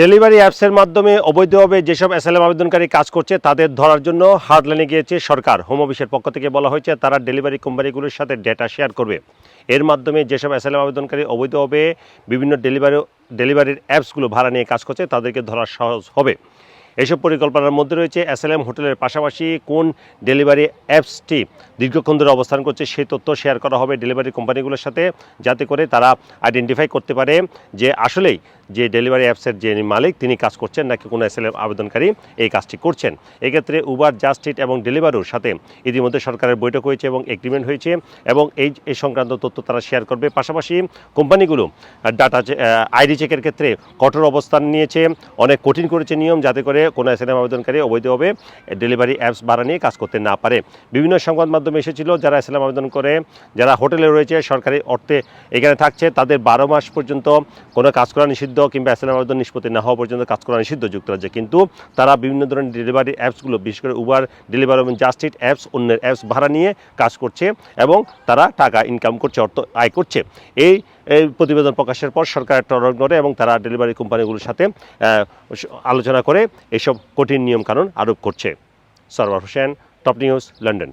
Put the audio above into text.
Delivery অ্যাপসের মাধ্যমে অবৈধভাবে যেসব এসএলএম আবেদনকারী কাজ করছে, তাদের ধরার জন্য হার্ডলাইনে গিয়েছে সরকার। হোম অফিসের পক্ষ থেকে বলা হয়েছে, তারা ডেলিভারি কোম্পানিগুলোর সাথে ডেটা শেয়ার করবে। এর মাধ্যমে যেসব এসএলএম আবেদনকারী অবৈধভাবে বিভিন্ন ডেলিভারি, ডেলিভারির অ্যাপসগুলো ভাড়া নিয়ে কাজ করছে, তাদেরকে ধরা সহজ হবে। এসব পরিকল্পনার মধ্যে রয়েছে এসএলএম হোটেলের পাশাপাশি কোন ডেলিভারি অ্যাপসটি দীর্ঘক্ষণ ধরে অবস্থান করছে, সেই তথ্য শেয়ার করা হবে ডেলিভারি কোম্পানিগুলোর সাথে, যাতে করে তারা আইডেন্টিফাই করতে পারে যে আসলেই যে ডেলিভারি অ্যাপসের যে মালিক, তিনি কাজ করছেন নাকি কোনো এসএলএম আবেদনকারী এই কাজটি করছেন। এক্ষেত্রে উবার জাস্টিট এবং ডেলিভারুর সাথে ইতিমধ্যে সরকারের বৈঠক হয়েছে এবং এগ্রিমেন্ট হয়েছে এবং এই এই সংক্রান্ত তথ্য তারা শেয়ার করবে। পাশাপাশি কোম্পানিগুলো ডাটা আইডি চেকের ক্ষেত্রে কঠোর অবস্থান নিয়েছে, অনেক কঠিন করেছে নিয়ম যাতে করে কোনো এসএলএম আবেদনকারী অবৈধভাবে ডেলিভারি অ্যাপস ভাড়া নিয়ে কাজ করতে না পারে। বিভিন্ন সংবাদ মাধ্যমে এসেছিল, যারা এসএলএম আবেদন করে, যারা হোটেলে রয়েছে, সরকারি অর্থে এখানে থাকছে, তাদের বারো মাস পর্যন্ত কোনো কাজ করা নিষিদ্ধ কিংবা এসএলএম আবেদন নিষ্পত্তি না হওয়া পর্যন্ত কাজ করা নিষিদ্ধ যুক্তরাজ্যে। কিন্তু তারা বিভিন্ন ধরনের ডেলিভারি অ্যাপসগুলো বিশেষ করে উবার ডেলিভারি এবং জাস্টিট অ্যাপস অন্যের অ্যাপস ভাড়া নিয়ে কাজ করছে এবং তারা টাকা ইনকাম করছে, অর্থ আয় করছে। এই এই প্রতিবেদন প্রকাশের পর সরকার অর্ডার করে এবং তারা ডেলিভারি কোম্পানিগুলোর সাথে আলোচনা করে এসব কঠিন নিয়মকানুন আরোপ করছে। Sarwar Hossain top news London